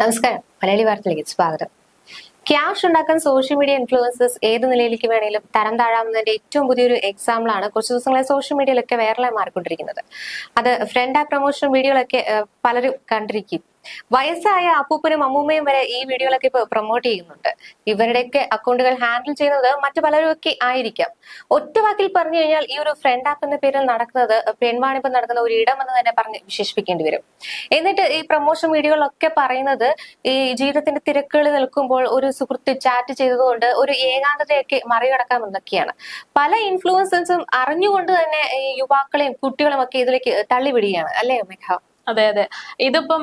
നമസ്കാരം. മലയാളി വാർത്തയിലേക്ക് സ്വാഗതം. ക്യാഷ് ഉണ്ടാക്കാൻ സോഷ്യൽ മീഡിയ ഇൻഫ്ലുവൻസസ് ഏത് നിലയിലേക്ക് വേണേലും തരം താഴാവുന്നതിന്റെ ഏറ്റവും പുതിയൊരു എക്സാമ്പിൾ ആണ് കുറച്ച് ദിവസങ്ങളായി സോഷ്യൽ മീഡിയയിലൊക്കെ വൈറലായി മാറിക്കൊണ്ടിരിക്കുന്നത്. അത് ഫ്രണ്ട് ആ പ്രൊമോഷൻ വീഡിയോകളൊക്കെ പലരും കണ്ടിരിക്കും. വയസ്സായ അപ്പൂപ്പനും അമ്മൂമ്മയും വരെ ഈ വീഡിയോകളൊക്കെ ഇപ്പൊ പ്രൊമോട്ട് ചെയ്യുന്നുണ്ട്. ഇവരുടെയൊക്കെ അക്കൗണ്ടുകൾ ഹാൻഡിൽ ചെയ്യുന്നത് മറ്റു പലരും ഒക്കെ ആയിരിക്കാം. ഒറ്റ വാക്കിൽ പറഞ്ഞു കഴിഞ്ഞാൽ ഈ ഒരു ഫ്രണ്ട് ആപ്പ് എന്ന പേരിൽ നടക്കുന്നത് പെൺവാണിപ്പം നടക്കുന്ന ഒരു ഇടം എന്ന് തന്നെ പറഞ്ഞ് വിശേഷിപ്പിക്കേണ്ടി വരും. എന്നിട്ട് ഈ പ്രൊമോഷൻ വീഡിയോകളൊക്കെ പറയുന്നത് ഈ ജീവിതത്തിന്റെ തിരക്കുകളിൽ നിൽക്കുമ്പോൾ ഒരു സുഹൃത്ത് ചാറ്റ് ചെയ്തതുകൊണ്ട് ഒരു ഏകാന്തതയൊക്കെ മറികടക്കാമെന്നൊക്കെയാണ് പല ഇൻഫ്ലുവൻസും അറിഞ്ഞുകൊണ്ട് തന്നെ യുവാക്കളെയും കുട്ടികളും ഒക്കെ ഇതിലേക്ക് തള്ളിവിടുകയാണ്. അല്ലേ മെഘ അതെ അതെ. ഇതിപ്പം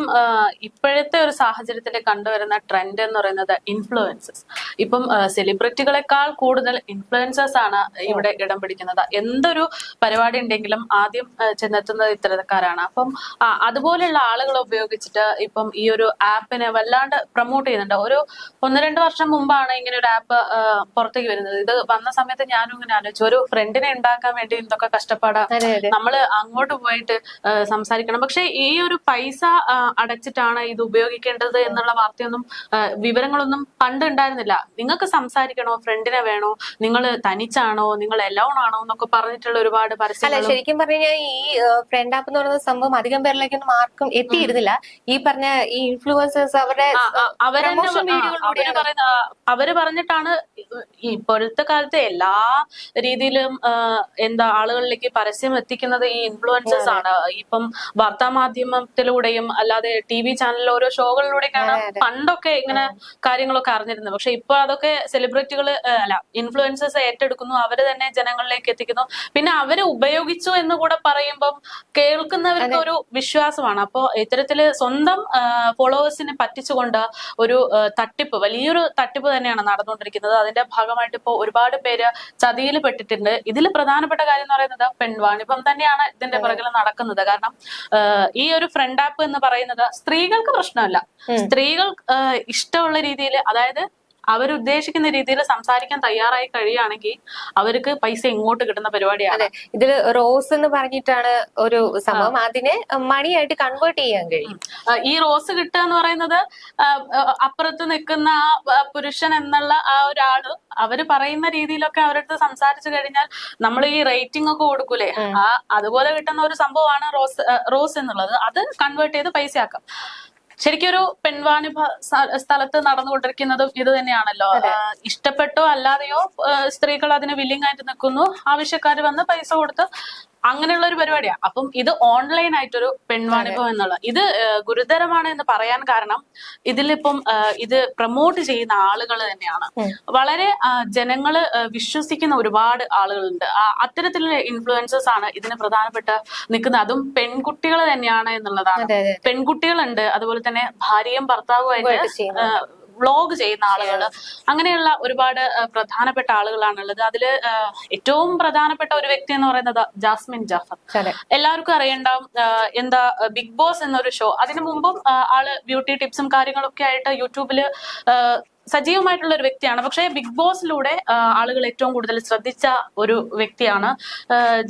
ഇപ്പോഴത്തെ ഒരു സാഹചര്യത്തിൽ കണ്ടുവരുന്ന ട്രെൻഡ് എന്ന് പറയുന്നത് ഇൻഫ്ലുവൻസസ് ഇപ്പം സെലിബ്രിറ്റികളെക്കാൾ കൂടുതൽ ഇൻഫ്ലുവൻസേഴ്സ് ആണ് ഇവിടെ ഇടം പിടിക്കുന്നത്. എന്തൊരു പരിപാടി ഉണ്ടെങ്കിലും ആദ്യം ചെന്നെത്തുന്നത് ഇത്തരക്കാരാണ്. അപ്പം അതുപോലെയുള്ള ആളുകളെ ഉപയോഗിച്ചിട്ട് ഇപ്പം ഈ ഒരു ആപ്പിനെ വല്ലാണ്ട് പ്രൊമോട്ട് ചെയ്യുന്നുണ്ട്. ഒരു ഒന്ന് രണ്ട് വർഷം മുമ്പാണ് ഇങ്ങനെ ഒരു ആപ്പ് പുറത്തേക്ക് വരുന്നത്. ഇത് വന്ന സമയത്ത് ഞാനും ഇങ്ങനെ ആലോചിച്ചു. ഒരു ഫ്രണ്ടിനെ ഉണ്ടാക്കാൻ വേണ്ടി എന്തൊക്കെ കഷ്ടപ്പാടാ. നമ്മൾ അങ്ങോട്ട് പോയിട്ട് സംസാരിക്കണം. പക്ഷെ ഈ ഒരു പൈസ അടച്ചിട്ടാണ് ഇത് ഉപയോഗിക്കേണ്ടത് എന്നുള്ള വാർത്തയൊന്നും വിവരങ്ങളൊന്നും പണ്ടുണ്ടായിരുന്നില്ല. നിങ്ങൾക്ക് സംസാരിക്കണോ? ഫ്രണ്ടിനെ വേണോ? നിങ്ങൾ തനിച്ചാണോ? നിങ്ങൾ എലോൺ ആണോ? എന്നൊക്കെ പറഞ്ഞിട്ടുള്ള ഒരുപാട് പരസ്യം ശരിക്കും പറഞ്ഞു കഴിഞ്ഞാൽ ഈ ഫ്രണ്ട് ആപ്പ് എന്ന് പറയുന്ന സംഭവം അധികം പേരിലേക്കൊന്നും ആർക്കും എത്തിയിരുന്നില്ല. ഈ പറഞ്ഞ ഈ ഇൻഫ്ലുവൻസേഴ്സ് അവരുടെ അവർ പറഞ്ഞിട്ടാണ് ഇപ്പോഴത്തെ കാലത്ത് എല്ലാ രീതിയിലും എന്താ ആളുകളിലേക്ക് പരസ്യം എത്തിക്കുന്നത് ഈ ഇൻഫ്ലുവൻസേഴ്സ് ആണ്. ഇപ്പം വാർത്താ മാധ്യമത്തിലൂടെയും അല്ലാതെ ടി വി ചാനലിൽ ഓരോ ഷോകളിലൂടെയൊക്കെയാണ്. പണ്ടൊക്കെ ഇങ്ങനെ കാര്യങ്ങളൊക്കെ അറിഞ്ഞിരുന്നത്. പക്ഷെ ഇപ്പൊ അതൊക്കെ സെലിബ്രിറ്റികൾ അല്ല ഇൻഫ്ലുവൻസേഴ്സ് ഏറ്റെടുക്കുന്നു. അവർ തന്നെ ജനങ്ങളിലേക്ക് എത്തിക്കുന്നു. പിന്നെ അവർ ഉപയോഗിച്ചു എന്ന് കൂടെ പറയുമ്പം കേൾക്കുന്നവർക്ക് ഒരു വിശ്വാസമാണ്. അപ്പോ ഇത്തരത്തിൽ സ്വന്തം ഫോളോവേഴ്സിനെ പറ്റിച്ചുകൊണ്ട് ഒരു തട്ടിപ്പ് വലിയൊരു തട്ടിപ്പ് തന്നെയാണ് നടന്നുകൊണ്ടിരിക്കുന്നത്. അതിന്റെ ഭാഗമായിട്ട് ഇപ്പോൾ ഒരുപാട് പേര് ചതിയിൽ പെട്ടിട്ടുണ്ട്. ഇതിൽ പ്രധാനപ്പെട്ട കാര്യം എന്ന് പറയുന്നത് പെൺവാണിഭം തന്നെയാണ് ഇതിന്റെ പുറകിൽ നടക്കുന്നത്. കാരണം ഈ ഒരു ഫ്രണ്ട് ആപ്പ് എന്ന് പറയുന്നത് സ്ത്രീകൾക്ക് പ്രശ്നമല്ല. സ്ത്രീകൾ ഇഷ്ടമുള്ള രീതിയിൽ അതായത് അവരുദ്ദേശിക്കുന്ന രീതിയിൽ സംസാരിക്കാൻ തയ്യാറായി കഴിയുകയാണെങ്കിൽ അവർക്ക് പൈസ ഇങ്ങോട്ട് കിട്ടുന്ന പരിപാടിയാണ്. ഇതിൽ റോസ് എന്ന് പറഞ്ഞിട്ടാണ് ഒരു സംഭവം. അതിനെ മണിയായിട്ട് കൺവേർട്ട് ചെയ്യാൻ കഴിയും. ഈ റോസ് കിട്ടുക എന്ന് പറയുന്നത് അപ്പുറത്ത് നിൽക്കുന്ന ആ പുരുഷൻ എന്നുള്ള ആ ഒരാൾ അവർ പറയുന്ന രീതിയിലൊക്കെ അവരടുത്ത് സംസാരിച്ചു കഴിഞ്ഞാൽ നമ്മൾ ഈ റേറ്റിംഗ് ഒക്കെ കൊടുക്കൂലേ? ആ അതുപോലെ കിട്ടുന്ന ഒരു സംഭവമാണ് റോസ് റോസ് എന്നുള്ളത്. അത് കൺവേർട്ട് ചെയ്ത് പൈസ പൈസയാക്കാം. ശരിക്കും ഒരു പെൺവാണിഭ സ്ഥ- സ്ഥലത്ത് നടന്നുകൊണ്ടിരിക്കുന്നതും ഇത് തന്നെയാണല്ലോ. ഇഷ്ടപ്പെട്ടോ അല്ലാതെയോ സ്ത്രീകൾ അതിന് വില്ലിംഗ് ആയിട്ട് നിൽക്കുന്നു. ആവശ്യക്കാർ വന്ന് പൈസ കൊടുത്ത് അങ്ങനെയുള്ള ഒരു പരിപാടിയാ. അപ്പം ഇത് ഓൺലൈൻ ആയിട്ടൊരു പെൺവാണിഭം എന്നുള്ള ഇത് ഗുരുതരമാണ് എന്ന് പറയാൻ കാരണം ഇതിലിപ്പം ഇത് പ്രൊമോട്ട് ചെയ്യുന്ന ആളുകൾ തന്നെയാണ്. വളരെ ജനങ്ങൾ വിശ്വസിക്കുന്ന ഒരുപാട് ആളുകളുണ്ട്. അത്തരത്തിലുള്ള ഇൻഫ്ലുവൻസേഴ്സ് ആണ് ഇതിന് പ്രധാനപ്പെട്ട നിൽക്കുന്നത്. അതും പെൺകുട്ടികൾ തന്നെയാണ് എന്നുള്ളതാണ്. പെൺകുട്ടികളുണ്ട്. അതുപോലെ തന്നെ ഭാര്യയും ഭർത്താവുമായിട്ട്. വ്ളോഗ് ചെയ്യുന്ന ആളുകൾ അങ്ങനെയുള്ള ഒരുപാട് പ്രധാനപ്പെട്ട ആളുകളാണുള്ളത്. അതിൽ ഏറ്റവും പ്രധാനപ്പെട്ട ഒരു വ്യക്തി എന്ന് പറയുന്നത് ജാസ്മിൻ ജാഫർ. എല്ലാവർക്കും അറിയണ്ടാവും എന്താ ബിഗ് ബോസ് എന്നൊരു ഷോ അതിനു മുമ്പും ആൾ ബ്യൂട്ടി ടിപ്സും കാര്യങ്ങളൊക്കെ ആയിട്ട് യൂട്യൂബിൽ ആ, സജീവമായിട്ടുള്ള ഒരു വ്യക്തിയാണ്. പക്ഷേ ബിഗ് ബോസിലൂടെ ആളുകൾ ഏറ്റവും കൂടുതൽ ശ്രദ്ധിച്ച ഒരു വ്യക്തിയാണ്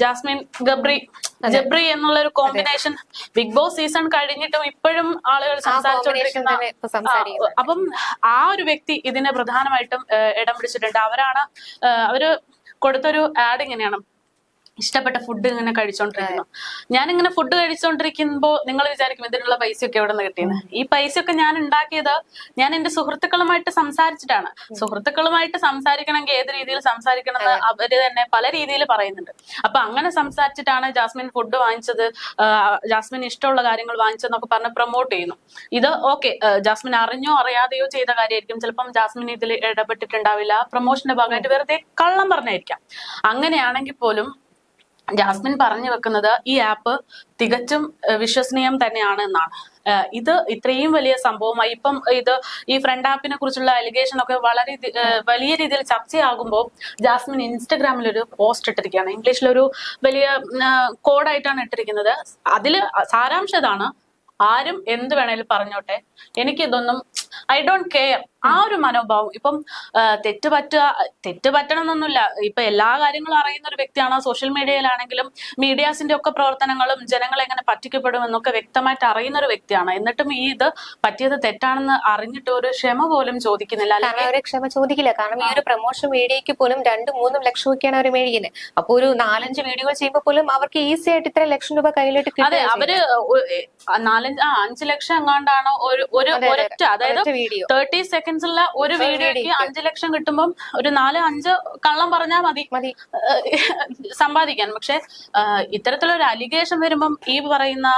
ജാസ്മിൻ ഗബ്രി. ജബ്രി എന്നുള്ള ഒരു കോമ്പിനേഷൻ ബിഗ് ബോസ് സീസൺ കഴിഞ്ഞിട്ടും ഇപ്പോഴും ആളുകൾ സംസാരിച്ചുകൊണ്ടിരിക്കുന്ന അപ്പം ആ ഒരു വ്യക്തി ഇതിനെ പ്രധാനമായിട്ടും ഇടം പിടിച്ചിട്ടുണ്ട്. അവരാണ് അവർ കൊടുത്തൊരു ആഡ് ഇങ്ങനെയാണ്. ഇഷ്ടപ്പെട്ട ഫുഡ് ഇങ്ങനെ കഴിച്ചോണ്ടിരിക്കുന്നു. ഞാൻ ഇങ്ങനെ ഫുഡ് കഴിച്ചോണ്ടിരിക്കുമ്പോ നിങ്ങൾ വിചാരിക്കും ഇതിനുള്ള പൈസയൊക്കെ എവിടെ നിന്ന് കിട്ടിയെന്ന് ഈ പൈസയൊക്കെ ഞാൻ ഉണ്ടാക്കിയത് ഞാൻ എന്റെ സുഹൃത്തുക്കളുമായിട്ട് സംസാരിച്ചിട്ടാണ്. സുഹൃത്തുക്കളുമായിട്ട് സംസാരിക്കണമെങ്കിൽ ഏത് രീതിയിൽ സംസാരിക്കണം എന്ന് അവർ തന്നെ പല രീതിയിൽ പറയുന്നുണ്ട്. അപ്പൊ അങ്ങനെ സംസാരിച്ചിട്ടാണ് ജാസ്മിൻ ഫുഡ് വാങ്ങിച്ചത് ജാസ്മിൻ ഇഷ്ടമുള്ള കാര്യങ്ങൾ വാങ്ങിച്ചതെന്നൊക്കെ പറഞ്ഞ് പ്രൊമോട്ട് ചെയ്യുന്നു. ഇത് ഓക്കെ ജാസ്മിൻ അറിഞ്ഞോ അറിയാതെയോ ചെയ്ത കാര്യമായിരിക്കും. ചിലപ്പം ജാസ്മിൻ ഇതിൽ ഇടപെട്ടിട്ടുണ്ടാവില്ല. പ്രൊമോഷന്റെ ഭാഗമായിട്ട് വെറുതെ കള്ളം പറഞ്ഞായിരിക്കാം. അങ്ങനെയാണെങ്കിൽ പോലും ജാസ്മിൻ പറഞ്ഞു വെക്കുന്നത് ഈ ആപ്പ് തികച്ചും വിശ്വസനീയം തന്നെയാണ് എന്നാണ്. ഇത് ഇത്രയും വലിയ സംഭവമായി ഇപ്പം ഇത് ഈ ഫ്രണ്ട് ആപ്പിനെ കുറിച്ചുള്ള അലിഗേഷൻ ഒക്കെ വളരെ വലിയ രീതിയിൽ ചർച്ചയാകുമ്പോൾ ജാസ്മിൻ ഇൻസ്റ്റഗ്രാമിൽ ഒരു പോസ്റ്റ് ഇട്ടിരിക്കുകയാണ്. ഇംഗ്ലീഷിലൊരു വലിയ കോഡായിട്ടാണ് ഇട്ടിരിക്കുന്നത്. അതിൽ സാരാംശം ഇതാണ്. ആരും എന്ത് വേണേലും പറഞ്ഞോട്ടെ. എനിക്ക് ഇതൊന്നും ഐ ഡോണ്ട് കെയർ ആ ഒരു മനോഭാവം. ഇപ്പം തെറ്റ് പറ്റുക തെറ്റ് പറ്റണം എന്നൊന്നുമില്ല ഇപ്പൊ എല്ലാ കാര്യങ്ങളും അറിയുന്ന ഒരു വ്യക്തിയാണ്? സോഷ്യൽ മീഡിയയിലാണെങ്കിലും മീഡിയാസിന്റെ ഒക്കെ പ്രവർത്തനങ്ങളും ജനങ്ങളെ എങ്ങനെ പറ്റിക്കപ്പെടും എന്നൊക്കെ വ്യക്തമായിട്ട് അറിയുന്ന ഒരു വ്യക്തിയാണ്? എന്നിട്ടും ഈ ഇത് പറ്റിയത് തെറ്റാണെന്ന് അറിഞ്ഞിട്ട് ഒരു ക്ഷമ പോലും ചോദിക്കുന്നില്ല. അല്ലെങ്കിൽ ക്ഷമ ചോദിക്കില്ല. കാരണം ഈ ഒരു പ്രൊമോഷൻ വീഡിയോയ്ക്ക് പോലും രണ്ടും മൂന്നും ലക്ഷം ഒക്കെയാണ് അവർ മേടിക്കുന്നത് അപ്പൊ ഒരു നാലഞ്ച് വീഡിയോകൾ ചെയ്യുമ്പോൾ പോലും അവർക്ക് ഈസി ആയിട്ട് ഇത്ര ലക്ഷം രൂപ കയ്യിലോട്ട് അതെ അവർ നാലഞ്ച് ആ അഞ്ച് ലക്ഷം എങ്ങാണ്ടാണ് ഒരു. ഒരൊറ്റ അതായത് വീഡിയോ. തേർട്ടി ഉള്ള ഒരു വീഡിയോക്ക് വീഡിയോയ്ക്ക്. അഞ്ച് ലക്ഷം കിട്ടുമ്പോൾ ഒരു നാല് അഞ്ച് കള്ളം പറഞ്ഞാൽ മതി. മതി. സമ്പാദിക്കാൻ. പക്ഷെ ഇത്തരത്തിലൊരു അലിഗേഷൻ വരുമ്പം ഈ പറയുന്ന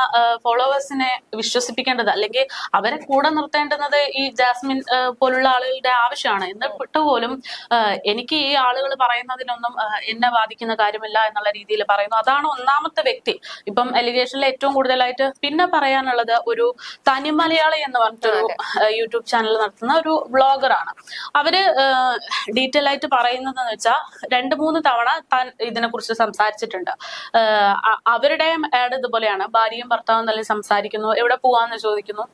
ഫോളോവേഴ്സിനെ വിശ്വസിപ്പിക്കേണ്ടത് അല്ലെങ്കിൽ അവരെ കൂടെ നിർത്തേണ്ടുന്നത് ഈ ജാസ്മിൻ പോലുള്ള ആളുകളുടെ ആവശ്യമാണ്. എന്നിട്ട് പോലും എനിക്ക് ഈ ആളുകൾ പറയുന്നതിനൊന്നും എന്നെ ബാധിക്കുന്ന കാര്യമില്ല എന്നുള്ള രീതിയിൽ പറയുന്നു. അതാണ് ഒന്നാമത്തെ വ്യക്തി. ഇപ്പം അലിഗേഷനിൽ ഏറ്റവും കൂടുതലായിട്ട് പിന്നെ പറയാനുള്ളത് ഒരു തനി മലയാളി എന്ന് പറഞ്ഞിട്ടൊരു ഏഹ് യൂട്യൂബ് ചാനൽ നടത്തുന്ന ഒരു ബ്ലോഗറാണ് അവർ ഡീറ്റെയിൽ ആയിട്ട് പറയുന്നത് എന്ന് വെച്ചാൽ രണ്ട് മൂന്ന് തവണ താൻ ഇതിനെ കുറിച്ച് സംസാരിച്ചിട്ടുണ്ട് അവരുടെ ആഡ് ഇതുപോലെയാണ്. ഭാര്യയും ഭർത്താവും തമ്മിൽ സംസാരിക്കുന്നു. എവിടെ പോവാന്ന് ചോദിക്കുന്നു.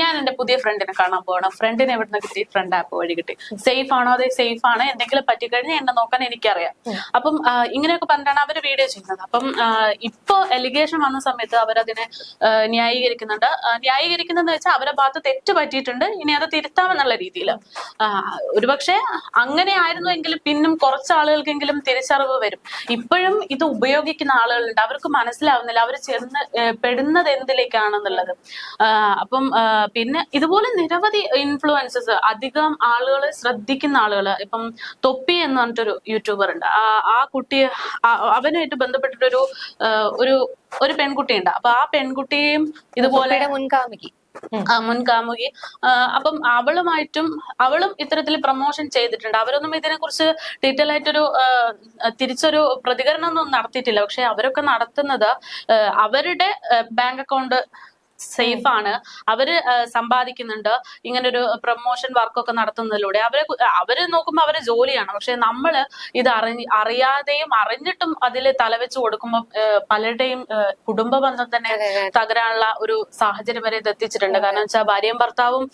ഞാൻ എന്റെ പുതിയ ഫ്രണ്ടിനെ കാണാൻ പോവാണ്. ഫ്രണ്ടിനെ എവിടുന്ന് കിട്ടി? ഫ്രണ്ട് ആപ്പ് വഴി കിട്ടി. സേഫ് ആണോ? അതെ സേഫ് ആണ്. എന്തെങ്കിലും പറ്റിക്കഴിഞ്ഞാൽ എന്നെ നോക്കാൻ എനിക്കറിയാം. അപ്പം ഇങ്ങനെയൊക്കെ പറഞ്ഞിട്ടാണ് അവർ വീഡിയോ ചെയ്യുന്നത്. അപ്പം ഇപ്പോ എലിഗേഷൻ വന്ന സമയത്ത് അവരതിനെ ന്യായീകരിക്കുന്നുണ്ട്. ന്യായീകരിക്കുന്നതെന്ന് വെച്ചാൽ അവരെ ഭാഗത്ത് തെറ്റ് പറ്റിയിട്ടുണ്ട്. ഇനി അത് തിരുത്താമെന്നുള്ള രീതിയിൽ ഒരുപക്ഷെ അങ്ങനെ ആയിരുന്നു ആയിരുന്നുവെങ്കിൽ പിന്നും കുറച്ച് ആളുകൾക്കെങ്കിലും തിരിച്ചറിവ് വരും. ഇപ്പോഴും ഇത് ഉപയോഗിക്കുന്ന ആളുകളുണ്ട്. അവർക്ക് മനസ്സിലാവുന്നില്ല. അവർ ചെന്ന് പെടുന്നത് എന്തിലേക്കാണെന്നുള്ളത്. അപ്പം പിന്നെ ഇതുപോലെ നിരവധി ഇൻഫ്ലുവൻസസ് അധികം ആളുകൾ ശ്രദ്ധിക്കുന്ന ആളുകൾ ഇപ്പം തൊപ്പി എന്ന് പറഞ്ഞിട്ടൊരു യൂട്യൂബർ ഉണ്ട്. ആ കുട്ടി അവനുമായിട്ട് ബന്ധപ്പെട്ടിട്ടൊരു ഒരു ഒരു പെൺകുട്ടിയുണ്ട്. അപ്പൊ ആ പെൺകുട്ടിയും ഇതുപോലെ തൊപ്പിയുടെ മുൻകാമിക്ക് കാമുകി അപ്പം അവളുമായിട്ടും അവളും ഇത്തരത്തിൽ പ്രൊമോഷൻ ചെയ്തിട്ടുണ്ട്. അവരൊന്നും ഇതിനെ കുറിച്ച് ഡീറ്റെയിൽ ആയിട്ടൊരു തിരിച്ചൊരു പ്രതികരണം ഒന്നും നടത്തിയിട്ടില്ല. പക്ഷെ അവരൊക്കെ നടത്തുന്നത് അവരുടെ ബാങ്ക് അക്കൗണ്ട് സേഫ് ആണ്. അവർ സമ്പാദിക്കുന്നുണ്ട്. ഇങ്ങനെ ഒരു പ്രൊമോഷൻ വർക്കൊക്കെ നടത്തുന്നതിലൂടെ അവരെ അവർ നോക്കുമ്പോൾ അവരെ ജോലിയാണ്. പക്ഷെ നമ്മൾ ഇത് അറിഞ്ഞ് അറിയാതെയും അറിഞ്ഞിട്ടും അതിൽ തലവെച്ച് കൊടുക്കുമ്പോൾ പലരുടെയും കുടുംബ ബന്ധം തന്നെ. തകരാനുള്ള ഒരു സാഹചര്യം വരെ ഇത് എത്തിച്ചിട്ടുണ്ട്. കാരണം വെച്ചാൽ ഭാര്യയും ഭർത്താവും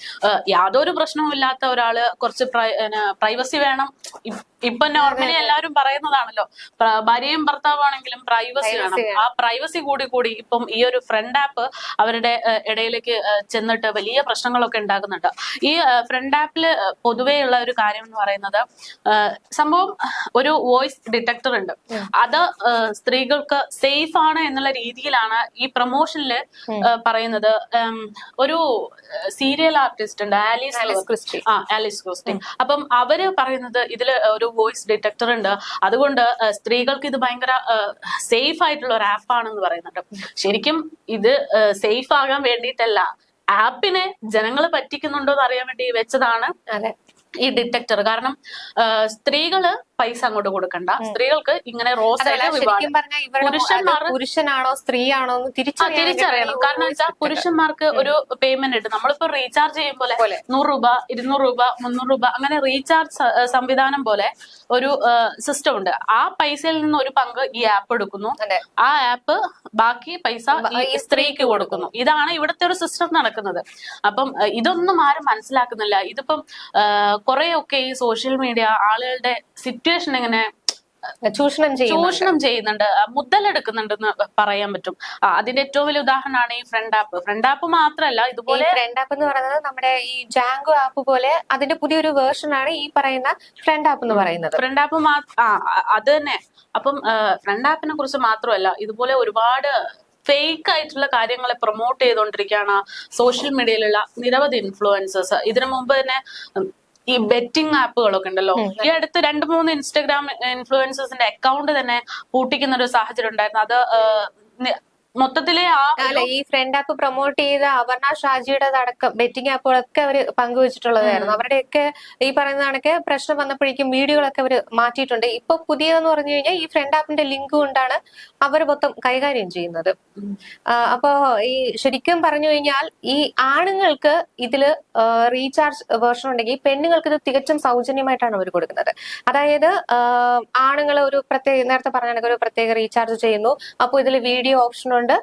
യാതൊരു പ്രശ്നവും ഇല്ലാത്ത ഒരാൾ കുറച്ച് പ്രൈവസി വേണം. ഇപ്പൊ നോർമലി എല്ലാവരും പറയുന്നതാണല്ലോ. ഭാര്യയും ഭാര്യയും ഭർത്താവാണെങ്കിലും പ്രൈവസി വേണം. ആ പ്രൈവസി കൂടി കൂടി ഇപ്പം ഈ ഒരു ഫ്രണ്ട് ആപ്പ് അവരുടെ ഇടയിലേക്ക് ചെന്നിട്ട് വലിയ പ്രശ്നങ്ങളൊക്കെ ഉണ്ടാക്കുന്നുണ്ട്. ഈ ഫ്രണ്ട് ആപ്പിൽ ഉള്ള ഒരു കാര്യം എന്ന് പറയുന്നത് സംഭവം ഒരു വോയിസ് ഡിറ്റക്ടർ ഉണ്ട്. അത് സ്ത്രീകൾക്ക് സേഫ് ആണ് എന്നുള്ള രീതിയിലാണ് ഈ പ്രൊമോഷനിൽ പറയുന്നത്. ഒരു സീരിയൽ ആർട്ടിസ്റ്റ് ഉണ്ട് ആലീസ് ക്രിസ്റ്റി. ആ ആലീസ് ക്രിസ്റ്റി. അപ്പം അവർ പറയുന്നത് ഇതിൽ ഒരു വോയിസ് ഡിറ്റക്ടർ ഉണ്ട്. അതുകൊണ്ട് സ്ത്രീകൾക്ക് ഇത് ഭയങ്കര സേഫ് ആയിട്ടുള്ള ഒരു ആപ്പാണെന്ന് പറയുന്നുണ്ട്. ശരിക്കും ഇത് സേഫ് ആകാൻ വേണ്ടിയിട്ടല്ല. ആപ്പിനെ ജനങ്ങൾ പറ്റിക്കുന്നുണ്ടോ എന്ന് അറിയാൻ വേണ്ടി വെച്ചതാണ്. ഈ ഡിറ്റക്ടർ കാരണം സ്ത്രീകൾ പൈസ അങ്ങോട്ട് കൊടുക്കണ്ട. സ്ത്രീകൾക്ക് ഇങ്ങനെ റോസ് പുരുഷന്മാർ സ്ത്രീയാണോ തിരിച്ചറിയണം. കാരണം വെച്ചാൽ പുരുഷന്മാർക്ക് ഒരു പേയ്മെന്റ് ഉണ്ട്. നമ്മളിപ്പോ റീചാർജ് ചെയ്യും പോലെ നൂറ് രൂപ ഇരുന്നൂറ് രൂപ മുന്നൂറ് രൂപ അങ്ങനെ റീചാർജ് സംവിധാനം പോലെ ഒരു സിസ്റ്റം ഉണ്ട്. ആ പൈസയിൽ നിന്ന് ഒരു പങ്ക് ഈ ആപ്പ് എടുക്കുന്നു. ആ ആപ്പ് ബാക്കി പൈസ ഈ സ്ത്രീക്ക് കൊടുക്കുന്നു. ഇതാണ് ഇവിടുത്തെ ഒരു സിസ്റ്റം നടക്കുന്നത്. അപ്പം ഇതൊന്നും ആരും മനസ്സിലാക്കുന്നില്ല. ഇതിപ്പം കുറെയൊക്കെ ഈ സോഷ്യൽ മീഡിയ ആളുകളുടെ സിറ്റുവേഷൻ എങ്ങനെ ചൂഷണം ചൂഷണം ചെയ്യുന്നുണ്ട്. മുതലെടുക്കുന്നുണ്ടെന്ന് പറയാൻ പറ്റും. അതിന്റെ ഏറ്റവും വലിയ ഉദാഹരണമാണ് ഈ ഫ്രണ്ട് ആപ്പ് ഫ്രണ്ട് ആപ്പ് മാത്രമല്ല ഇതുപോലെ ഫ്രണ്ട് ആപ്പ് എന്ന് പറയുന്നത് നമ്മുടെ ഈ ജാങ്കോ ആപ്പ് പോലെ അതിന്റെ പുതിയൊരു വേർഷൻ ആണ് ഈ പറയുന്ന ഫ്രണ്ട് ആപ്പ് എന്ന് പറയുന്നത്. ഫ്രണ്ട് ആപ്പ് ആ അത് തന്നെ. അപ്പം ഫ്രണ്ട് ആപ്പിനെ കുറിച്ച് മാത്രമല്ല ഇതുപോലെ ഒരുപാട് ഫേക്ക് ആയിട്ടുള്ള കാര്യങ്ങളെ പ്രൊമോട്ട് ചെയ്തുകൊണ്ടിരിക്കുകയാണ് സോഷ്യൽ മീഡിയയിലുള്ള നിരവധി ഇൻഫ്ലുവൻസേഴ്സ് ഇതിനു മുമ്പ് തന്നെ ഈ ബെറ്റിംഗ് ആപ്പുകളൊക്കെ ഉണ്ടല്ലോ. ഈ അടുത്ത് രണ്ട് മൂന്ന് ഇൻസ്റ്റഗ്രാം ഇൻഫ്ലുവൻസേഴ്സിന്റെ അക്കൗണ്ട് തന്നെ പൂട്ടിക്കുന്ന ഒരു സാഹചര്യം ഉണ്ടായിരുന്നു. അത് മൊത്തത്തിലെ ആ അല്ല ഈ ഫ്രണ്ട് ആപ്പ് പ്രൊമോട്ട് ചെയ്ത അപർണ ഷാജിയുടെ അടക്കം ബെറ്റിംഗ് ആപ്പുകളൊക്കെ അവർ പങ്കുവച്ചിട്ടുള്ളതായിരുന്നു. അവരുടെയൊക്കെ ഈ പറയുന്ന കണക്ക് പ്രശ്നം വന്നപ്പോഴേക്കും വീഡിയോകളൊക്കെ അവർ മാറ്റിയിട്ടുണ്ട്. ഇപ്പൊ പുതിയതെന്ന് പറഞ്ഞു കഴിഞ്ഞാൽ ഈ ഫ്രണ്ട് ആപ്പിന്റെ ലിങ്ക് കൊണ്ടാണ് അവർ മൊത്തം കൈകാര്യം ചെയ്യുന്നത്. അപ്പോ ഈ ശരിക്കും പറഞ്ഞു കഴിഞ്ഞാൽ ഈ ആണുങ്ങൾക്ക് ഇതിൽ റീചാർജ് വേർഷൻ ഉണ്ടെങ്കിൽ പെണ്ണുങ്ങൾക്ക് ഇത് തികച്ചും സൗജന്യമായിട്ടാണ് അവർ കൊടുക്കുന്നത്. അതായത് ആണുങ്ങൾ ഒരു പ്രത്യേക നേരത്തെ പറഞ്ഞ ഒരു പ്രത്യേക റീചാർജ് ചെയ്യുന്നു. അപ്പോൾ ഇതിൽ വീഡിയോ ഓപ്ഷൻ ഉണ്ട്.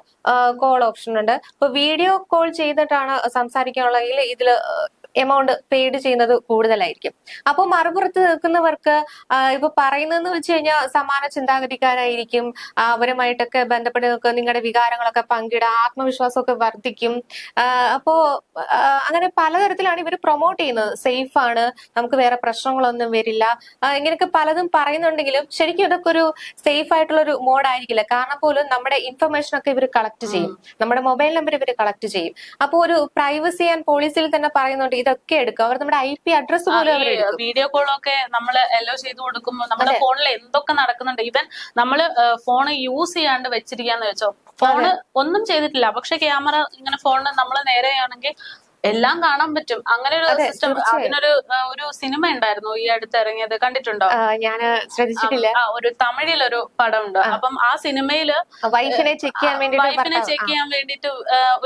കോൾ ഓപ്ഷൻ ഉണ്ട്. അപ്പൊ വീഡിയോ കോൾ ചെയ്തിട്ടാണ് സംസാരിക്കാനുള്ളതെങ്കിൽ ഇതിൽ എമൗണ്ട് പെയ്ഡ് ചെയ്യുന്നത് കൂടുതലായിരിക്കും. അപ്പോൾ മറുപുറത്ത് നിൽക്കുന്നവർക്ക് ഇപ്പൊ പറയുന്നതെന്ന് വെച്ച് കഴിഞ്ഞാൽ സമാന ചിന്താഗതിക്കാരായിരിക്കും. അവരുമായിട്ടൊക്കെ ബന്ധപ്പെട്ട് നിൽക്കുക നിങ്ങളുടെ വികാരങ്ങളൊക്കെ പങ്കിടുക ആത്മവിശ്വാസമൊക്കെ വർദ്ധിക്കും. അപ്പോ അങ്ങനെ പലതരത്തിലാണ് ഇവർ പ്രൊമോട്ട് ചെയ്യുന്നത്. സേഫ് ആണ് നമുക്ക് വേറെ പ്രശ്നങ്ങളൊന്നും വരില്ല. ഇങ്ങനെയൊക്കെ പലതും പറയുന്നുണ്ടെങ്കിലും ശരിക്കും ഇതൊക്കെ ഒരു സേഫ് ആയിട്ടുള്ള ഒരു മോഡ് ആയിരിക്കില്ല. കാരണം പോലും നമ്മുടെ ഇൻഫർമേഷൻ ഒക്കെ ഇവർ കളക്ട് ചെയ്യും. നമ്മുടെ മൊബൈൽ നമ്പർ ഇവർ കളക്ട് ചെയ്യും. അപ്പോൾ ഒരു പ്രൈവസി ആൻഡ് പോളിസിയിൽ തന്നെ പറയുന്നുണ്ട് ഇതൊക്കെ എടുക്കും. അവർ നമ്മുടെ ഐ പി അഡ്രസ് പോലും അവർ വീഡിയോ കോളൊക്കെ നമ്മൾ എല്ലോ ചെയ്ത് കൊടുക്കുമ്പോൾ നമ്മുടെ ഫോണിൽ എന്തൊക്കെ നടക്കുന്നുണ്ട്? ഈവൻ നമ്മൾ ഫോൺ യൂസ് ചെയ്യാണ്ട് വെച്ചിരിക്കാന്ന് വെച്ചോ. ഫോണ് ഒന്നും ചെയ്തിട്ടില്ല. പക്ഷെ ക്യാമറ ഇങ്ങനെ ഫോണിന് നമ്മൾ നേരെയാണെങ്കിൽ എല്ലാം കാണാൻ പറ്റും. അങ്ങനെ ഒരു സിസ്റ്റം അതിനൊരു ഒരു സിനിമ ഉണ്ടായിരുന്നു ഈ അടുത്ത് ഇറങ്ങിയത്. കണ്ടിട്ടുണ്ടോ? ഞാൻ ശ്രദ്ധിച്ചിട്ടില്ല. ഒരു തമിഴിലൊരു പടം പടമുണ്ട് അപ്പം ആ സിനിമയിൽ വൈഫിനെ ചെക്ക് ചെയ്യാൻ വൈഫിനെ ചെക്ക് ചെയ്യാൻ വേണ്ടിട്ട്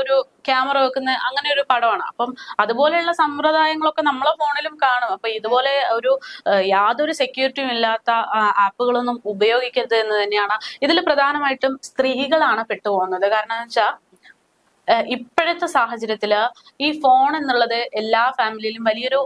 ഒരു ക്യാമറ വെക്കുന്ന അങ്ങനെ ഒരു പടമാണ്. അപ്പം അതുപോലെയുള്ള സമ്പ്രദായങ്ങളൊക്കെ നമ്മളെ ഫോണിലും കാണും. അപ്പൊ ഇതുപോലെ ഒരു യാതൊരു സെക്യൂരിറ്റിയും ഇല്ലാത്ത ആപ്പുകളൊന്നും ഉപയോഗിക്കരുത് എന്ന് തന്നെയാണ് ഇതിൽ പ്രധാനമായിട്ടും സ്ത്രീകളാണ് പെട്ടുപോകുന്നത്. കാരണം വെച്ചാൽ ഇപ്പോഴത്തെ സാഹചര്യത്തിൽ ഈ ഫോൺ എന്നുള്ളത് എല്ലാ ഫാമിലിയിലും വലിയൊരു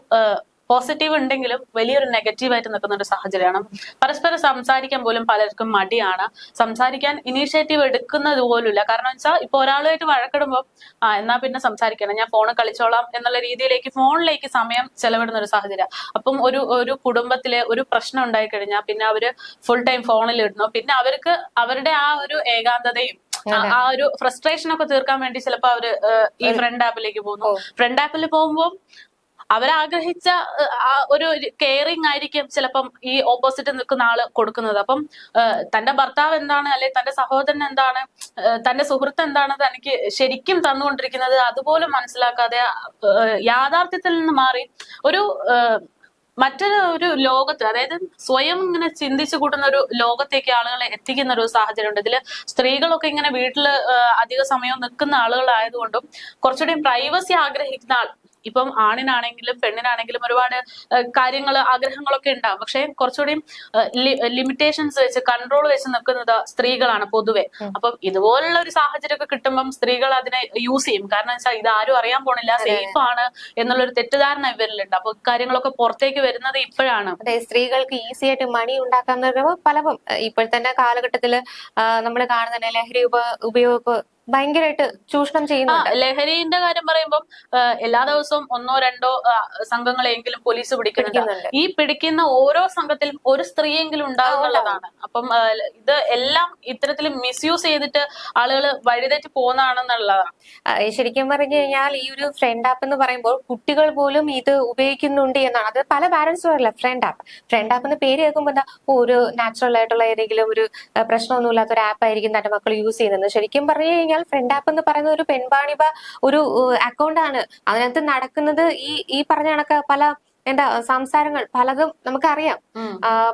പോസിറ്റീവ് ഉണ്ടെങ്കിലും വലിയൊരു നെഗറ്റീവ് ആയിട്ട് നിൽക്കുന്ന ഒരു സാഹചര്യമാണ്. പരസ്പരം സംസാരിക്കാൻ പോലും പലർക്കും മടിയാണ്. സംസാരിക്കാൻ ഇനീഷ്യേറ്റീവ് എടുക്കുന്നത് പോലുമില്ല. കാരണം വെച്ചാൽ ഇപ്പൊ ഒരാളുമായിട്ട് വഴക്കിടുമ്പോൾ ആ എന്നാ പിന്നെ സംസാരിക്കണം? ഞാൻ ഫോണ് കളിച്ചോളാം എന്നുള്ള രീതിയിലേക്ക് ഫോണിലേക്ക് സമയം ചെലവിടുന്ന ഒരു സാഹചര്യം. അപ്പം ഒരു ഒരു കുടുംബത്തിലെ ഒരു പ്രശ്നം ഉണ്ടായി കഴിഞ്ഞാൽ പിന്നെ അവർ ഫുൾ ടൈം ഫോണിൽ ഇടുന്നു. പിന്നെ അവർക്ക് അവരുടെ ആ ഒരു ഏകാന്തതയും ആ- ഒരു ഫ്രസ്ട്രേഷൻ ഒക്കെ തീർക്കാൻ വേണ്ടി ചിലപ്പോ അവർ ഈ ഫ്രണ്ട് ആപ്പിലേക്ക് പോകുന്നു. ഫ്രണ്ട് ആപ്പിൽ പോകുമ്പോൾ അവരാഗ്രഹിച്ച ഒരു കെയറിങ് ആയിരിക്കും ചിലപ്പം ഈ ഓപ്പോസിറ്റ് നിൽക്കുന്ന ആൾ കൊടുക്കുന്നത്. അപ്പം തന്റെ ഭർത്താവ് എന്താണ്? അല്ലെ തന്റെ സഹോദരൻ എന്താണ്? തന്റെ സുഹൃത്ത് എന്താണ് തനിക്ക് ശരിക്കും തന്നുകൊണ്ടിരിക്കുന്നത്? അതുപോലും മനസ്സിലാക്കാതെ യാഥാർത്ഥ്യത്തിൽ നിന്ന് മാറി ഒരു മറ്റൊരു ഒരു ലോകത്ത് അതായത് സ്വയം ഇങ്ങനെ ചിന്തിച്ചു കൂട്ടുന്ന ഒരു ലോകത്തേക്ക് ആളുകളെ എത്തിക്കുന്ന ഒരു സാഹചര്യം ഉണ്ട് ഇതിൽ സ്ത്രീകളൊക്കെ ഇങ്ങനെ വീട്ടിൽ അധിക സമയം നിൽക്കുന്ന ആളുകളായതുകൊണ്ടും കുറച്ചുകൂടി പ്രൈവസി ആഗ്രഹിക്കുന്ന ഇപ്പം ആണിനാണെങ്കിലും പെണ്ണിനാണെങ്കിലും ഒരുപാട് കാര്യങ്ങൾ ആഗ്രഹങ്ങളൊക്കെ ഉണ്ടാവും. പക്ഷെ കുറച്ചുകൂടി ലിമിറ്റേഷൻസ് വെച്ച് കൺട്രോൾ വെച്ച് നിൽക്കുന്നത് സ്ത്രീകളാണ് പൊതുവെ. അപ്പം ഇതുപോലുള്ള ഒരു സാഹചര്യമൊക്കെ കിട്ടുമ്പം സ്ത്രീകൾ അതിനെ യൂസ് ചെയ്യും. കാരണം വെച്ചാൽ ഇത് ആരും അറിയാൻ പോണില്ല സേഫ് ആണ് എന്നുള്ളൊരു തെറ്റിദ്ധാരണ ഇവരിലുണ്ട്. അപ്പൊ കാര്യങ്ങളൊക്കെ പുറത്തേക്ക് വരുന്നത് ഇപ്പോഴാണ്. അതെ സ്ത്രീകൾക്ക് ഈസി ആയിട്ട് മണി ഉണ്ടാക്കാൻ പലതും. ഇപ്പോഴത്തെ കാലഘട്ടത്തിൽ നമ്മൾ കാണുന്ന ലഹരി ഉപ ഉപയോഗം ഭയങ്കരമായിട്ട് ചൂഷണം ചെയ്യുന്ന ചെയ്യുന്നുണ്ട് ലഹരിന്റെ കാര്യം പറയുമ്പോൾ എല്ലാ ദിവസവും ഒന്നോ രണ്ടോ സംഘങ്ങളെങ്കിലും പോലീസ് പിടിക്കുന്നുണ്ട്. ഈ പിടിക്കുന്ന ഓരോ സംഘത്തിലും ഒരു സ്ത്രീയെങ്കിലും ഉണ്ടാകുന്നുള്ളതാണ്. അപ്പം ഇത് എല്ലാം ഇത്തരത്തിൽ മിസ്യൂസ് ചെയ്തിട്ട് ആളുകൾ വഴിതെറ്റി പോകുന്നതാണെന്നുള്ളതാണ്. ശരിക്കും പറഞ്ഞു കഴിഞ്ഞാൽ ഈ ഒരു ഫ്രണ്ട് ആപ്പ് എന്ന് പറയുമ്പോൾ കുട്ടികൾ പോലും ഇത് ഉപയോഗിക്കുന്നുണ്ട് എന്നാണ്. അത് പല പാരന്റ്സും അല്ല ഫ്രണ്ട് ആപ്പ് ഫ്രണ്ട് ആപ്പ് എന്ന് പേര് കേൾക്കുമ്പോൾ എന്താ ഒരു നാച്ചുറൽ ആയിട്ടുള്ള ഏതെങ്കിലും ഒരു പ്രശ്നമൊന്നുമില്ലാത്ത ഒരു ആപ്പ് ആയിരിക്കും തന്റെ മക്കൾ യൂസ് ചെയ്യുന്നത്. ശരിക്കും പറഞ്ഞു കഴിഞ്ഞാൽ ഫ്രണ്ട് ആപ്പ് എന്ന് പറയുന്നത് ഒരു പെൺവാണിഭ ഒരു അക്കൗണ്ട് ആണ്. അതിനകത്ത് നടക്കുന്നത് ഈ ഈ പറഞ്ഞ കണക്ക് പല എന്താ സംസാരങ്ങൾ പലതും നമുക്കറിയാം.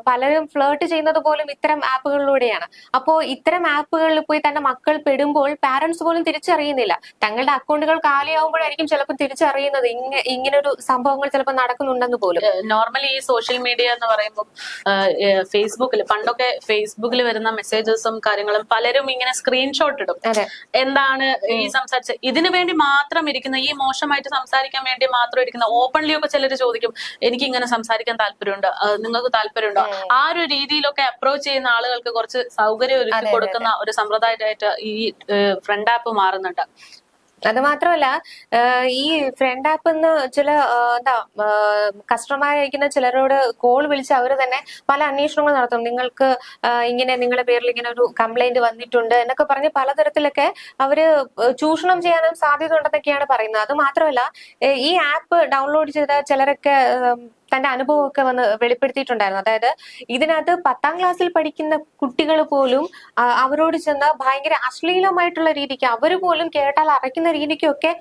പലരും ഫ്ലേർട്ട് ചെയ്യുന്നത് പോലും ഇത്തരം ആപ്പുകളിലൂടെയാണ്. അപ്പോ ഇത്തരം ആപ്പുകളിൽ പോയി തന്റെ മക്കൾ പെടുമ്പോൾ പാരന്റ്സ് പോലും തിരിച്ചറിയുന്നില്ല. തങ്ങളുടെ അക്കൗണ്ടുകൾ കാലിയാവുമ്പോഴായിരിക്കും ചിലപ്പോൾ തിരിച്ചറിയുന്നത്. ഇങ്ങനെ ഇങ്ങനൊരു സംഭവങ്ങൾ ചിലപ്പോൾ നടക്കുന്നുണ്ടെന്ന് പോലും. നോർമലി ഈ സോഷ്യൽ മീഡിയ എന്ന് പറയുമ്പോൾ ഫേസ്ബുക്കിൽ പണ്ടൊക്കെ ഫേസ്ബുക്കിൽ വരുന്ന മെസ്സേജസും കാര്യങ്ങളും പലരും ഇങ്ങനെ സ്ക്രീൻഷോട്ട് ഇടും. എന്താണ് ഈ സംസാരിച്ച ഇതിനു വേണ്ടി മാത്രം ഇരിക്കുന്ന ഈ മോശമായിട്ട് സംസാരിക്കാൻ വേണ്ടി മാത്രം ഇരിക്കുന്ന ഓപ്പൺലി ഒക്കെ ചിലർ ചോദിക്കും. എനിക്ക് ഇങ്ങനെ സംസാരിക്കാൻ താല്പര്യമുണ്ട്. നിങ്ങൾക്ക് താല്പര്യമുണ്ടോ? ആ ഒരു രീതിയിലൊക്കെ അപ്രോച്ച് ചെയ്യുന്ന ആളുകൾക്ക് കുറച്ച് സൗകര്യം ഒരുക്കി കൊടുക്കുന്ന ഒരു സമ്പ്രദായമായിട്ട് ഈ ഫ്രണ്ട് ആപ്പ് മാറുന്നുണ്ട്. അത് മാത്രമല്ല ഈ ഫ്രണ്ട് ആപ്പ് എന്ന് ചില എന്താ കസ്റ്റമർ കസ്റ്റമറായിരിക്കുന്ന ചിലരോട് കോൾ വിളിച്ച് അവർ തന്നെ പല അന്വേഷണങ്ങൾ നടത്തും. നിങ്ങൾക്ക് ഇങ്ങനെ നിങ്ങളുടെ പേരിൽ ഇങ്ങനെ ഒരു കംപ്ലൈന്റ് വന്നിട്ടുണ്ട് എന്നൊക്കെ പറഞ്ഞ് പലതരത്തിലൊക്കെ അവർ ചൂഷണം ചെയ്യാനും സാധ്യത ഉണ്ടെന്നൊക്കെയാണ് പറയുന്നത്. അത് മാത്രമല്ല ഈ ആപ്പ് ഡൗൺലോഡ് ചെയ്ത ചിലരൊക്കെ തന്റെ അനുഭവമൊക്കെ വന്ന് വെളിപ്പെടുത്തിയിട്ടുണ്ടായിരുന്നു. അതായത് ഇതിനകത്ത് പത്താം ക്ലാസ്സിൽ പഠിക്കുന്ന കുട്ടികൾ പോലും അവരോട് ചെന്ന് ഭയങ്കര അശ്ലീലമായിട്ടുള്ള രീതിക്ക് അവർ പോലും കേട്ടാൽ അറയ്ക്കുന്ന രീതിക്കൊക്കെ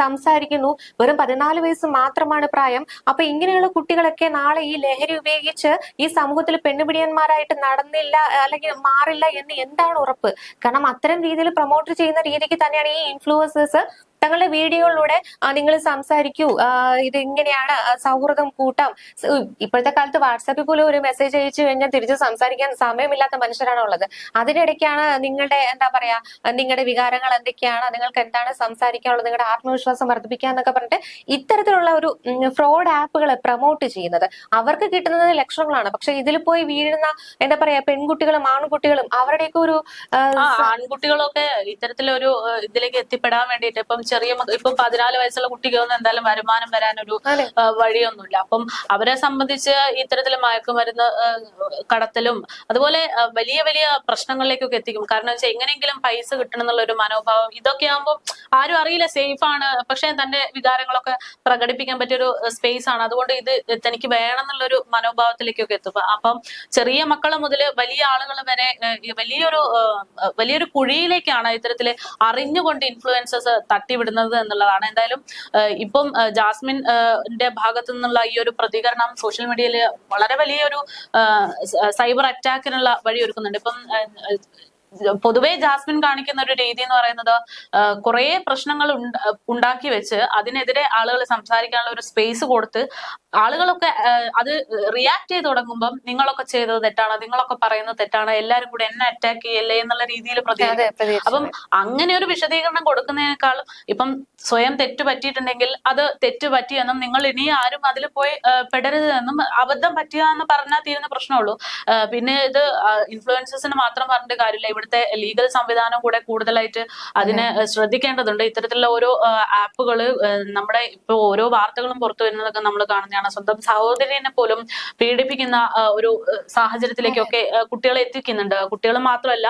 സംസാരിക്കുന്നു. വെറും പതിനാല് വയസ്സ് മാത്രമാണ് പ്രായം. അപ്പൊ ഇങ്ങനെയുള്ള കുട്ടികളൊക്കെ നാളെ ഈ ലഹരി ഉപയോഗിച്ച് ഈ സമൂഹത്തിൽ പെണ്ണുപിടിയന്മാരായിട്ട് നടന്നില്ല അല്ലെങ്കിൽ മാറില്ല എന്ന് എന്താണ് ഉറപ്പ്? കാരണം അത്തരം രീതിയിൽ പ്രൊമോട്ട് ചെയ്യുന്ന രീതിക്ക് തന്നെയാണ് ഈ ഇൻഫ്ലുവൻസേഴ്സ് തങ്ങളുടെ വീഡിയോയിലൂടെ നിങ്ങൾ സംസാരിക്കൂ. ഇത് ഇങ്ങനെയാണ് ആ, സൗഹൃദം കൂട്ടാം? ഇപ്പോഴത്തെ കാലത്ത് വാട്സാപ്പിൽ പോലും ഒരു മെസ്സേജ് അയച്ചു കഴിഞ്ഞാൽ തിരിച്ച് സംസാരിക്കാൻ സമയമില്ലാത്ത മനുഷ്യരാണ് ഉള്ളത്. അതിനിടയ്ക്കാണ് നിങ്ങളുടെ എന്താ പറയാ നിങ്ങളുടെ വികാരങ്ങൾ എന്തൊക്കെയാണ്? നിങ്ങൾക്ക് എന്താണ് സംസാരിക്കാനുള്ളത്? നിങ്ങളുടെ ആത്മവിശ്വാസം വർദ്ധിപ്പിക്കുക എന്നൊക്കെ പറഞ്ഞിട്ട് ഇത്തരത്തിലുള്ള ഒരു ഫ്രോഡ് ആപ്പുകൾ പ്രൊമോട്ട് ചെയ്യുന്നത് അവർക്ക് കിട്ടുന്നത് ലക്ഷണങ്ങളാണ് പക്ഷെ ഇതിൽ പോയി വീഴുന്ന എന്താ പറയാ പെൺകുട്ടികളും ആൺകുട്ടികളും അവരുടെയൊക്കെ ഒരു ആൺകുട്ടികളൊക്കെ ഇത്തരത്തിലൊരു ഇതിലേക്ക് എത്തിപ്പെടാൻ വേണ്ടിയിട്ട് ഇപ്പം ചെറിയ ഇപ്പൊ പതിനാല് വയസ്സുള്ള കുട്ടിക്കൊന്നും എന്തായാലും വരുമാനം വരാനൊരു വഴിയൊന്നുമില്ല. അപ്പം അവരെ സംബന്ധിച്ച് ഇത്തരത്തിൽ മയക്കുമരുന്ന് കടത്തലും അതുപോലെ വലിയ വലിയ പ്രശ്നങ്ങളിലേക്കൊക്കെ എത്തിക്കും. കാരണം വെച്ചാൽ എങ്ങനെയെങ്കിലും പൈസ കിട്ടണം എന്നുള്ള ഒരു മനോഭാവം ഇതൊക്കെ ആകുമ്പോൾ ആരും അറിയില്ല. സേഫ് ആണ് പക്ഷെ തന്റെ വികാരങ്ങളൊക്കെ പ്രകടിപ്പിക്കാൻ പറ്റിയ ഒരു സ്പേസ് ആണ് അതുകൊണ്ട് ഇത് തനിക്ക് വേണം എന്നുള്ളൊരു മനോഭാവത്തിലേക്കൊക്കെ എത്തും. അപ്പം ചെറിയ മക്കൾ മുതൽ വലിയ ആളുകൾ വരെ വലിയൊരു വലിയൊരു കുഴിയിലേക്കാണ് ഇത്തരത്തിൽ അറിഞ്ഞുകൊണ്ട് ഇൻഫ്ലുവൻസേഴ്സ് തട്ടിവിടുന്നത് എന്നുള്ളതാണ്. എന്തായാലും ഇപ്പം ജാസ്മിൻ ഭാഗത്തു നിന്നുള്ള ഈ ഒരു പ്രതികരണം സോഷ്യൽ മീഡിയയിൽ വളരെ വലിയൊരു സൈബർ അറ്റാക്കിനുള്ള വഴിയൊരുക്കുന്നുണ്ട്. ഇപ്പം ഏഹ്, പൊതുവെ ജാസ്മിൻ കാണിക്കുന്ന ഒരു രീതി എന്ന് പറയുന്നത് കുറെ പ്രശ്നങ്ങൾ ഉണ്ടാക്കി വെച്ച് അതിനെതിരെ ആളുകൾ സംസാരിക്കാനുള്ള ഒരു സ്പേസ് കൊടുത്ത് ആളുകളൊക്കെ അത് റിയാക്ട് ചെയ്ത് തുടങ്ങുമ്പം നിങ്ങളൊക്കെ ചെയ്തത് തെറ്റാണ്? നിങ്ങളൊക്കെ പറയുന്നത് തെറ്റാണ്? എല്ലാരും കൂടെ എന്നെ അറ്റാക്ക് ചെയ്യല്ലേ എന്നുള്ള രീതിയിൽ പ്രതികരിക്കും. അപ്പം അങ്ങനെ ഒരു വിശദീകരണം കൊടുക്കുന്നതിനേക്കാളും ഇപ്പം സ്വയം തെറ്റ് പറ്റിയിട്ടുണ്ടെങ്കിൽ അത് തെറ്റ് പറ്റിയെന്നും നിങ്ങൾ ഇനി ആരും അതിൽ പോയി പെടരുത് എന്നും അബദ്ധം പറ്റിയ എന്ന് പറഞ്ഞാൽ തീരുന്ന പ്രശ്നമുള്ളൂ പിന്നെ ഇത് ഇൻഫ്ലുവൻസസിന് മാത്രം പറഞ്ഞിട്ട് കാര്യമില്ല. ഇവിടുത്തെ ലീഗൽ സംവിധാനം കൂടെ കൂടുതലായിട്ട് അതിനെ ശ്രദ്ധിക്കേണ്ടതുണ്ട്. ഇത്തരത്തിലുള്ള ഓരോ ആപ്പുകൾ നമ്മുടെ ഇപ്പൊ ഓരോ വാർത്തകളും പുറത്തു വരുന്നതൊക്കെ നമ്മൾ കാണുന്നതാണ്. സ്വന്തം സഹോദരിനെ പോലും പീഡിപ്പിക്കുന്ന ഒരു സാഹചര്യത്തിലേക്കൊക്കെ കുട്ടികളെ എത്തിക്കുന്നുണ്ട്. കുട്ടികൾ മാത്രമല്ല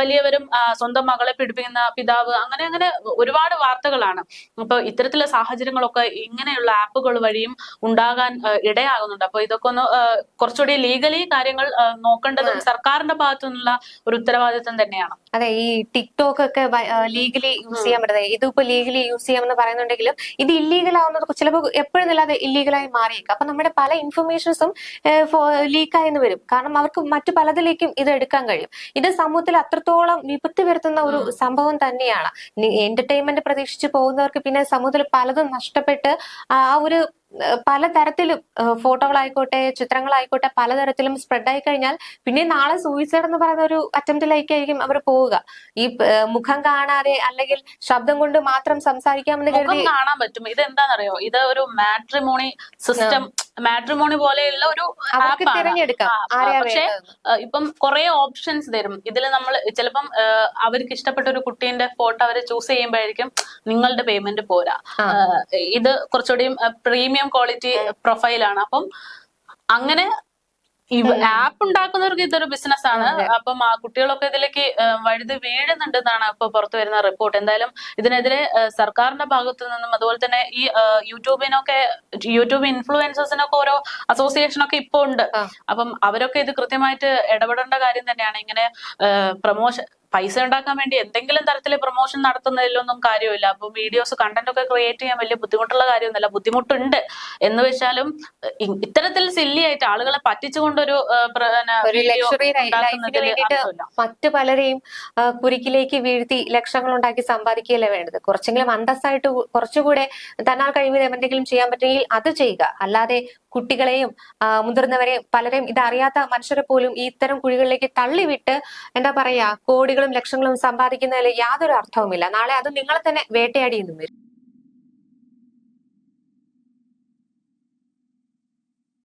വലിയവരും സ്വന്തം മകളെ പീഡിപ്പിക്കുന്ന പിതാവ് അങ്ങനെ അങ്ങനെ ഒരുപാട് വാർത്തകളാണ്. അപ്പൊ ഇത്തരത്തിലുള്ള സാഹചര്യങ്ങളൊക്കെ ഇങ്ങനെയുള്ള ആപ്പുകൾ വഴിയും ഉണ്ടാകാൻ ഇടയാകുന്നുണ്ട്. അപ്പൊ ഇതൊക്കെ ഒന്ന് കുറച്ചുകൂടി ലീഗലി കാര്യങ്ങൾ നോക്കേണ്ടതും സർക്കാരിന്റെ ഭാഗത്തു നിന്നുള്ള ഒരു ഉത്തരവാദിത്വം തന്നെയാണ്. അതെ ഈ ടിക്ടോക്ക് ഒക്കെ ലീഗലി യൂസ് ചെയ്യാൻ പറ്റുന്നത്. ഇതിപ്പോ ലീഗലി യൂസ് ചെയ്യാമെന്ന് പറയുന്നുണ്ടെങ്കിലും ഇത് ഇല്ലീഗൽ ആവുന്നത് ചിലപ്പോൾ എപ്പോഴും ഇല്ലാതെ ഇല്ലീഗലായി മാറിയേക്കാം. അപ്പൊ നമ്മുടെ പല ഇൻഫർമേഷൻസും ലീക്കായെന്ന് വരും. കാരണം അവർക്ക് മറ്റു പലതിലേക്കും ഇത് എടുക്കാൻ കഴിയും. ഇത് സമൂഹത്തിൽ അത്രത്തോളം വിപത്ത് വരുത്തുന്ന ഒരു സംഭവം തന്നെയാണ്. എന്റർടൈൻമെന്റ് പ്രതീക്ഷിച്ച് പോകുന്നവർക്ക് പിന്നെ സമൂഹത്തിൽ പലതും നഷ്ടപ്പെട്ട് ആ ഒരു പലതരത്തിലും ഫോട്ടോകളായിക്കോട്ടെ ചിത്രങ്ങളായിക്കോട്ടെ പലതരത്തിലും സ്പ്രെഡ് ആയി കഴിഞ്ഞാൽ പിന്നെ നാളെ സൂയിസൈഡ് എന്ന് പറയുന്ന ഒരു അറ്റംപ്റ്റിലേക്കായിരിക്കും അവർ പോവുക. ഈ മുഖം കാണാതെ അല്ലെങ്കിൽ ശബ്ദം കൊണ്ട് മാത്രം സംസാരിക്കാമെന്ന് കരുതി കാണാൻ പറ്റും. ഇത് എന്താണെന്നറിയോ ഇത് ഒരു മാട്രിമോണി സിസ്റ്റം മാട്രിമോണി പോലെയുള്ള ഒരു പക്ഷെ ഇപ്പം കുറെ ഓപ്ഷൻസ് തരും. ഇതിൽ നമ്മൾ ചിലപ്പം അവർക്ക് ഇഷ്ടപ്പെട്ട ഒരു കുട്ടീന്റെ ഫോട്ടോ അവർ ചൂസ് ചെയ്യുമ്പോഴായിരിക്കും നിങ്ങളുടെ പേയ്മെന്റ് പോരാ. ഇത് കുറച്ചുകൂടി പ്രീമിയം ക്വാളിറ്റി പ്രൊഫൈലാണ് അപ്പം അങ്ങനെ ആപ്പ് ഉണ്ടാക്കുന്നവർക്ക് ഇതൊരു ബിസിനസ് ആണ്. അപ്പം ആ കുട്ടികളൊക്കെ ഇതിലേക്ക് വഴുതി വീഴുന്നുണ്ട് എന്നാണ് ഇപ്പൊ പുറത്തു വരുന്ന റിപ്പോർട്ട് എന്തായാലും ഇതിനെതിരെ സർക്കാരിന്റെ ഭാഗത്തു നിന്നും അതുപോലെ തന്നെ ഈ യൂട്യൂബിനൊക്കെ യൂട്യൂബ് ഇൻഫ്ലുവൻസേഴ്സിനൊക്കെ ഓരോ അസോസിയേഷനൊക്കെ ഇപ്പൊ ഉണ്ട്. അപ്പം അവരൊക്കെ ഇത് കൃത്യമായിട്ട് ഇടപെടേണ്ട കാര്യം തന്നെയാണ്. ഇങ്ങനെ പ്രൊമോഷൻ പൈസ ഉണ്ടാക്കാൻ വേണ്ടി എന്തെങ്കിലും തരത്തിൽ പ്രൊമോഷൻ നടത്തുന്നതിലൊന്നും കാര്യമില്ല. അപ്പൊ വീഡിയോസ് കണ്ടന്റ് ഒക്കെ ക്രിയേറ്റ് ചെയ്യാൻ വലിയ ബുദ്ധിമുട്ടുള്ള കാര്യമൊന്നുമല്ല. ബുദ്ധിമുട്ടുണ്ട് എന്ന് വെച്ചാലും ഇത്തരത്തിൽ സില്ലി ആയിട്ട് ആളുകളെ പറ്റിച്ചുകൊണ്ടൊരു മറ്റു പലരെയും കുരുക്കിലേക്ക് വീഴ്ത്തി ലക്ഷങ്ങൾ ഉണ്ടാക്കി സമ്പാദിക്കുകയല്ലേ വേണ്ടത്? കുറച്ചെങ്കിലും അന്തസ്സായിട്ട് കുറച്ചുകൂടെ തന്നാൽ കഴിവിൽ എന്തെങ്കിലും ചെയ്യാൻ പറ്റുമെങ്കിൽ അത് ചെയ്യുക. അല്ലാതെ കുട്ടികളെയും മുതിർന്നവരെയും പലരെയും ഇതറിയാത്ത മനുഷ്യരെ പോലും ഈ ഇത്തരം കുഴികളിലേക്ക് തള്ളിവിട്ട് എന്താ പറയാ കോടികളും ലക്ഷങ്ങളും സമ്പാദിക്കുന്നതിൽ യാതൊരു അർത്ഥവുമില്ല. നാളെ അത് നിങ്ങളെ തന്നെ വേട്ടയാടി എന്നും വരും.